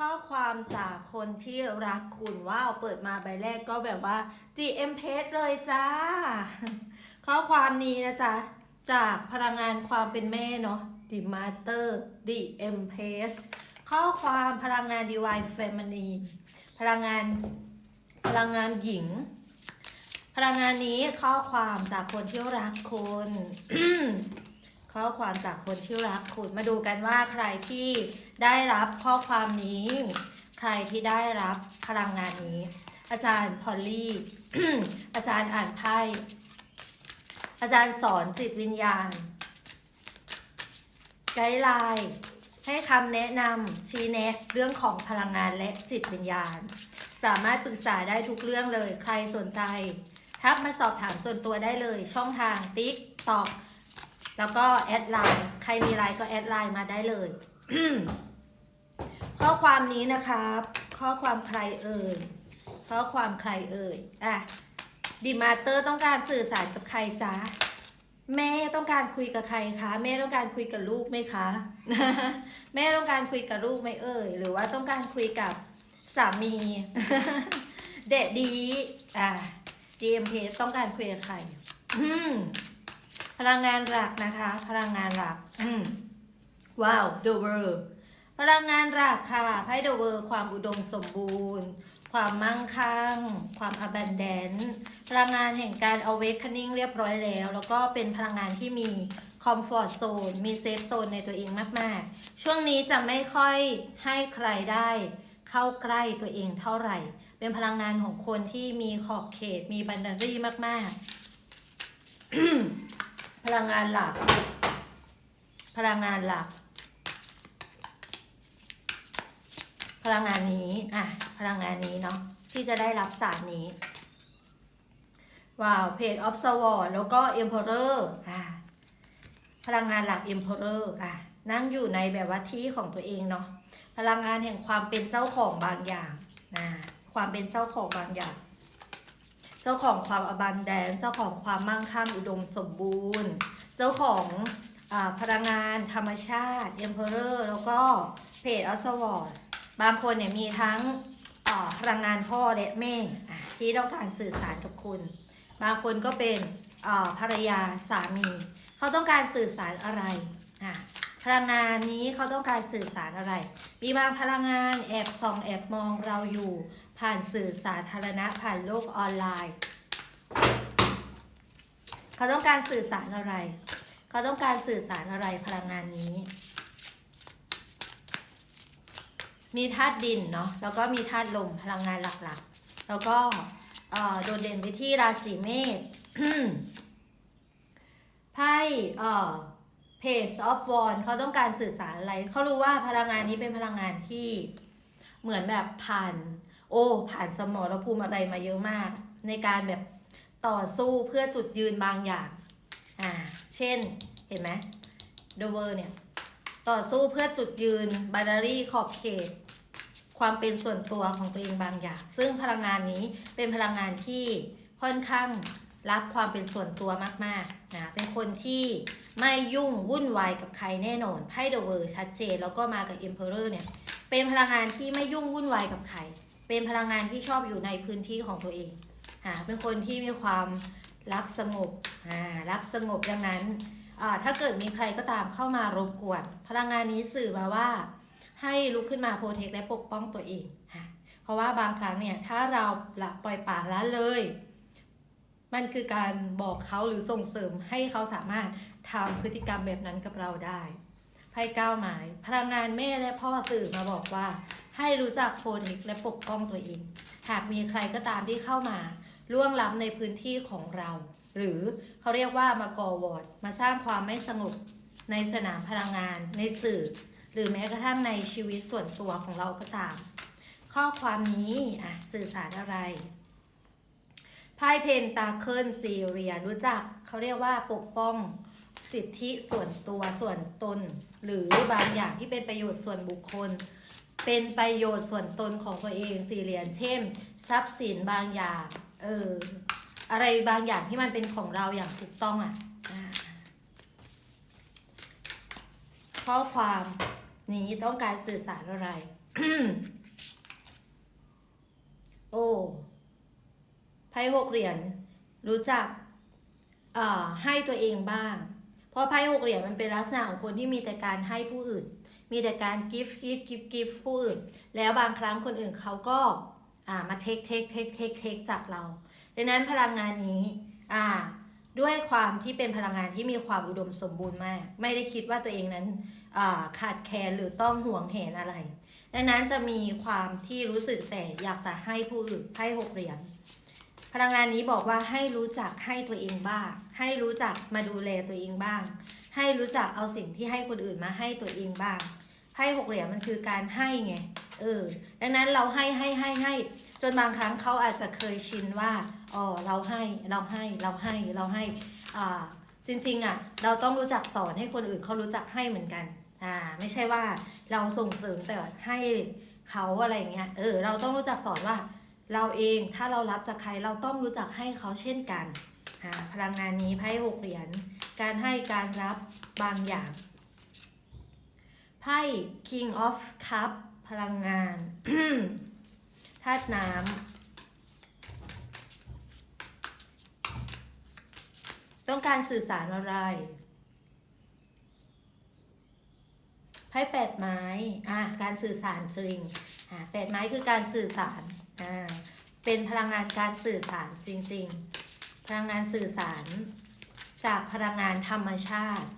ข้อความจากคนที่รักคุณว้าวเปิดมาใบแรกก็แบบว่า GM p a g e เลยจ้า ข้อความนี้นะจ๊ะ จากพลังงานความเป็นแม่เนาะ The Master The Empress ข้อความพลังงาน Divine Feminine พลังงานพลังงานหญิง พลังงานนี้ข้อความจากคนที่รักคุณข้อความจากคนที่รักคุณมาดูกันว่าใครที่ ได้รับข้อความนี้ ใครที่ได้รับพลังงานนี้ อาจารย์พอลลี่ อาจารย์อ่านไพ่อาจารย์สอนจิตวิญญาณ ไกด์ไลน์ให้คำแนะนำชี้แนะเรื่องของพลังงานและจิตวิญญาณ สามารถปรึกษาได้ทุกเรื่องเลย ใครสนใจ ทักมาสอบถามส่วนตัวได้เลย ช่องทางติ๊กตอกแล้วก็แอดไลน์ ใครมีไลน์ก็แอดไลน์มาได้เลย ข้อความนี้นะครับ ข้อความใครเอ่ยข้อความใครเอ่ยอะดิมาเตอร์ต้องการสื่อสารกับใครจ๊ะแม่ต้องการคุยกับใครคะแม่ต้องการคุยกับลูกไหมคะ แม่ต้องการคุยกับลูกไหมเอ่ยหรือว่าต้องการคุยกับสามี เด็ดดีอะ DMP ต้องการคุยกับใครพลังงานหลักนะคะ พลังงานหลักว้าว The World พลังงานหลักค่ะไพ่ The World ความอุดมสมบูรณ์ ความมั่งคั่ง ความ abundant พลังงานแห่งการ awakening เรียบร้อยแล้ว แล้วก็เป็นพลังงานที่มี comfort zone มี safe zone ในตัวเองมาก ๆ ช่วงนี้จะไม่ค่อยให้ใครได้เข้าใกล้ตัวเองเท่าไหร่ เป็นพลังงานของคนที่มีขอบเขต มีบันดารี่มาก ๆ พลังงานหลัก พลังงานหลัก พลังงานนี้อะพลังงานนี้เนาะที่จะได้รับสารนี้ว้าวเพจออฟสวอร์แล้วก็เอ็มเพอเรอร์อะพลังงานหลักเอ็มเพอเรอร์อะนั่งอยู่ในแบบว่าที่ของตัวเองเนาะพลังงานแห่งความเป็นเจ้าของบางอย่างนะความเป็นเจ้าของบางอย่าง เจ้าของความอบันแดน เจ้าของความมั่งคั่งอุดมสมบูรณ์ เจ้าของอาพลังงานธรรมชาติ Emperor แล้วก็เพจอ s สวอร์ บางคนเนี่ยมีทั้งพลังงานพ่อและแม่ที่ต้องการสื่อสารกับคุณ บางคนก็เป็นภรรยาสามี เขาต้องการสื่อสารอะไรพลังงานนี้เขาต้องการสื่อสารอะไร มีบางพลังงานแอบส่องแอบมองเราอยู่ ผ่านสื่อสาธารณะผ่านโลกออนไลน์ เขาต้องการสื่อสารอะไร เขาต้องการสื่อสารอะไรพลังงานนี้ มีธาตุดินเนาะแล้วก็มีธาตุลมพลังงานหลักๆ แล้วก็เอ่อโดดเด่นไปที่ราศีเมษไพ่เอ่อ Page of w a n d เขาต้องการสื่อสารอะไร เขารู้ว่าพลังงานนี้เป็นพลังงานที่เหมือนแบบผ่าน โอ้ ผ่านสมรภูมิอะไรมาเยอะมาก ในการแบบต่อสู้เพื่อจุดยืนบางอย่าง อ่า เช่น เห็นไหมโดเวอร์เนี่ย ต่อสู้เพื่อจุดยืนบาดารี่ขอบเขต ความเป็นส่วนตัวของตัวเองบางอย่าง ซึ่งพลังงานนี้เป็นพลังงานที่ค่อนข้างรักความเป็นส่วนตัวมากๆนะเป็นคนที่ไม่ยุ่งวุ่นวายกับใครแน่นอนไพ่เดอะเวอร์ชัดเจน แล้วก็มากับ Emperor เนี่ยเป็นพลังงานที่ไม่ยุ่งวุ่นวายกับใคร เป็นพลังงานที่ชอบอยู่ในพื้นที่ของตัวเองอ่าเป็นคนที่มีความรักสงบอ่ารักสงบดังนั้น ถ้าเกิดมีใครก็ตามเข้ามารบกวน พลังงานนี้สื่อมาว่า ให้ลุกขึ้นมาโปรเทคและปกป้องตัวเองค่ะเพราะว่าบางครั้งเนี่ยถ้าเราหลับปล่อยปละละเลย มันคือการบอกเขาหรือส่งเสริมให้เขาสามารถทำพฤติกรรมแบบนั้นกับเราได้ไพ่ก้าวหมาย พลังงานแม่และพ่อสื่อมาบอกว่า ให้รู้จักโปรเทคและปกป้องตัวเอง หากมีใครก็ตามที่เข้ามาล่วงล้ำในพื้นที่ของเรา หรือเขาเรียกว่ามาก่อวอร์ดมาสร้างความไม่สงบในสนามพลังงาน ในสื่อ หรือแม้กระทั่งในชีวิตส่วนตัวของเราก็ตาม ข้อความนี้อะสื่อสารอะไรไพ่เพนตาเคิลซีเรียรู้จักเขาเรียกว่าปกป้องสิทธิส่วนตัวส่วนตน หรือบางอย่างที่เป็นประโยชน์ส่วนบุคคล เป็นประโยชน์ส่วนตนของตัวเองสี่เหรียญเช่น ทรัพย์สินบางอย่างเออ อะไรบางอย่างที่มันเป็นของเราอย่างถูกต้องอะข้อความนี้ต้องการสื่อสารอะไร โอ้ไพ่หกเหรียญรู้จักอ่าให้ตัวเองบ้าง เพราะไพ่หกเหรียญมันเป็นลักษณะของคนที่มีแต่การให้ผู้อื่น มีแต่การกิฟต์กิฟต์กิฟต์กิฟต์ผู้อื่น แล้วบางครั้งคนอื่นเขาก็อ่ามาเทคเทคเทคเทคเทคจากเรา ดังนั้นพลังงานนี้อ่าด้วยความที่เป็นพลังงานที่มีความอุดมสมบูรณ์มาก ไม่ได้คิดว่าตัวเองนั้นาขาดแคลนหรือต้องห่วงแหนอะไร ดังนั้นจะมีความที่รู้สึกแต่อยากจะให้ผู้อื่นไพ่หกเหรียญพลังงานนี้บอกว่าให้รู้จักให้ตัวเองบ้าง ให้รู้จักมาดูแลตัวเองบ้าง ให้รู้จักเอาสิ่งที่ให้คนอื่นมาให้ตัวเองบ้างไพ่หกเหรียญมันคือการให้ไงเออดังนั้นเราให้ให้ให้ให้ จนบางครั้งเขาอาจจะเคยชินว่าอ๋อเราให้เราให้เราให้เราให้อ่าจริงๆอะเราต้องรู้จักสอนให้คนอื่นเขารู้จักให้เหมือนกันอ่าไม่ใช่ว่าเราส่งเสริมแต่ให้เขาอะไรเงี้ยเออเราต้องรู้จักสอนว่า เราเองถ้าเรารับจากใครเราต้องรู้จักให้เขาเช่นกันอ่าพลังงานนี้ไพ่หกเหรียญการให้การรับบางอย่างไพ่ King of Cup พลังงาน ธาตุน้ำต้องการสื่อสารอะไรไพ่แปดไม้ อ่า การสื่อสารจริง อ่าแปดไม้คือการสื่อสาร อ่า เป็นพลังงานการสื่อสารจริง ๆ พลังงานสื่อสาร จากพลังงานธรรมชาติ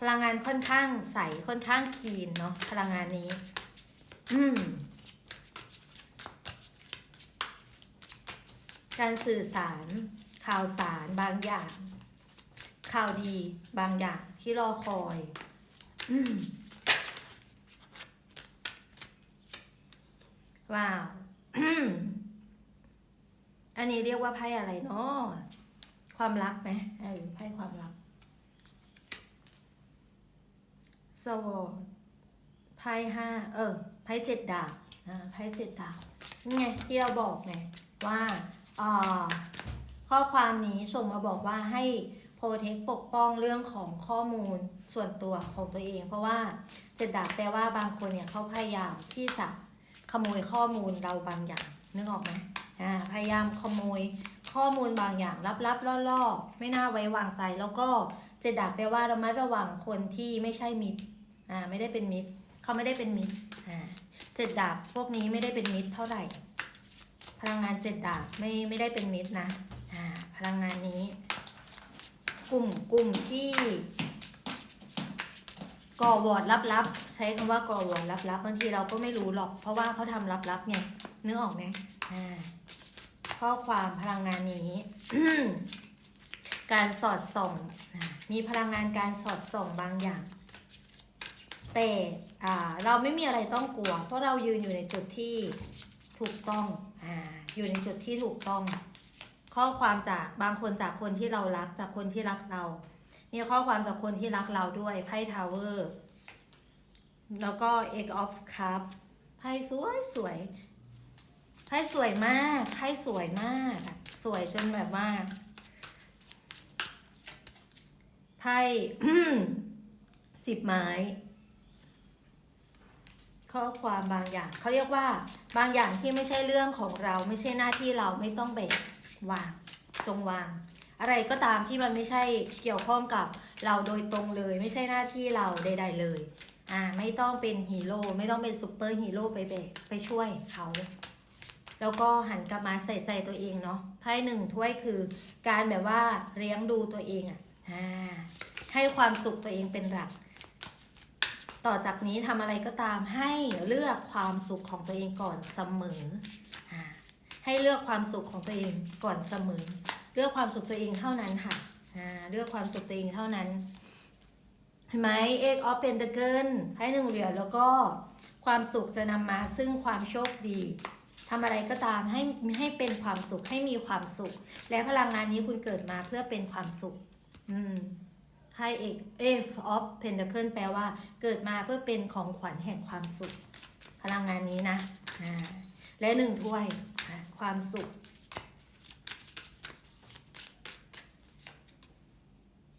พลังงานค่อนข้างใส ค่อนข้างคีนเนาะ พลังงานนี้ อืมการสื่อสาร ข่าวสารบางอย่าง ข่าวดีบางอย่างที่รอคอยอืมว้าว อันนี้เรียกว่าไพ่อะไรเนาะความรักไหมเออไพ่ความรักสวอไพ่ห้า เออ ไพ่เจ็ดดาบอ่าไพ่เจ็ดดาบนี่ไงที่เราบอกไงว่าอ่าข้อความนี้ส่งมาบอกว่าให้โปรเทคปกป้องเรื่องของข้อมูลส่วนตัวของตัวเอง เพราะว่าเจ็ดดาบแปลว่าบางคนเนี่ยเขาพยายามที่จะขโมยข้อมูลเราบางอย่างนึกออกไหมอ่าพยายามขโมยข้อมูลบางอย่างลับๆล่อๆไม่น่าไว้วางใจ แล้วก็เจ็ดดาบแปลว่าระมัดระวังคนที่ไม่ใช่มิตรอ่าไม่ได้เป็นมิตร เขาไม่ได้เป็นมิตรเจ็ดดาบพวกนี้ไม่ได้เป็นมิตรเท่าไหร่ พลังงานเจ็ดดาบไม่ไม่ได้เป็นมิตรนะพลังงานนี้ กลุ่มกลุ่มที่ก่อวอร์ดลับๆใช้คำว่าก่อวอร์ดลับๆบางทีเราก็ไม่รู้หรอก เพราะว่าเขาทำลับๆไงนึกออกไหมข้อความพลังงานนี้ การสอดส่องมีพลังงานการสอดส่องบางอย่าง แต่เราไม่มีอะไรต้องกลัว เพราะเรายืนอยู่ในจุดที่ถูกต้องออยู่ในจุดที่ถูกต้อง ข้อความจากบางคนจากคนที่เรารักจากคนที่รักเรา มีข้อความจากคนที่รักเราด้วยไพ่ทาวเวอร์แล้วก็ Egg of Cup ไพ่สวยสวยไพ่สวยมากไพ่สวยมาก สวยจนแบบว่าไพ่สิบไม้ ข้อความบางอย่างเขาเรียกว่าบางอย่างที่ไม่ใช่เรื่องของเราไม่ใช่หน้าที่เราไม่ต้องแบกวางจงวาง อะไรก็ตามที่มันไม่ใช่เกี่ยวข้องกับเราโดยตรงเลย ไม่ใช่หน้าที่เราใด ๆ เลยอ่าไม่ต้องเป็นฮีโร่ไม่ต้องเป็นซูเปอร์ฮีโร่ไปแบกไปช่วยเขาแล้วก็หันกลับมาใส่ใจตัวเองเนาะไพ่หนึ่งถ้วยคือการแบบว่าเลี้ยงดูตัวเองอะ่ะอ่าให้ความสุขตัวเองเป็นหลัก ต่อจากนี้ทำอะไรก็ตามให้เลือกความสุขของตัวเองก่อนเสมอให้เลือกความสุขของตัวเองก่อนเสมอ เลือกความสุขตัวเองเท่านั้นค่ะเลือกความสุขตัวเองเท่านั้นเห็นไหมเอกออฟเป็นตะเกิลให้หนึ่งเหรียญแล้วก็ความสุขจะนำมาซึ่งความโชคดีทำอะไรก็ตามให้ให้เป็นความสุขให้มีความสุข และพลังงานนี้คุณเกิดมาเพื่อเป็นความสุข อืม ให้เอกเอฟออฟเพนเ c เ e แปลว่า เกิดมาเพื่อเป็นของขวัญแห่งความสุข พลังงานนี้นะและหนึ่งถ้วยอ่าความสุข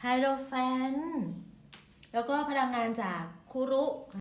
ไฮโดรแฟน แล้วก็พลังงานจากคุรุ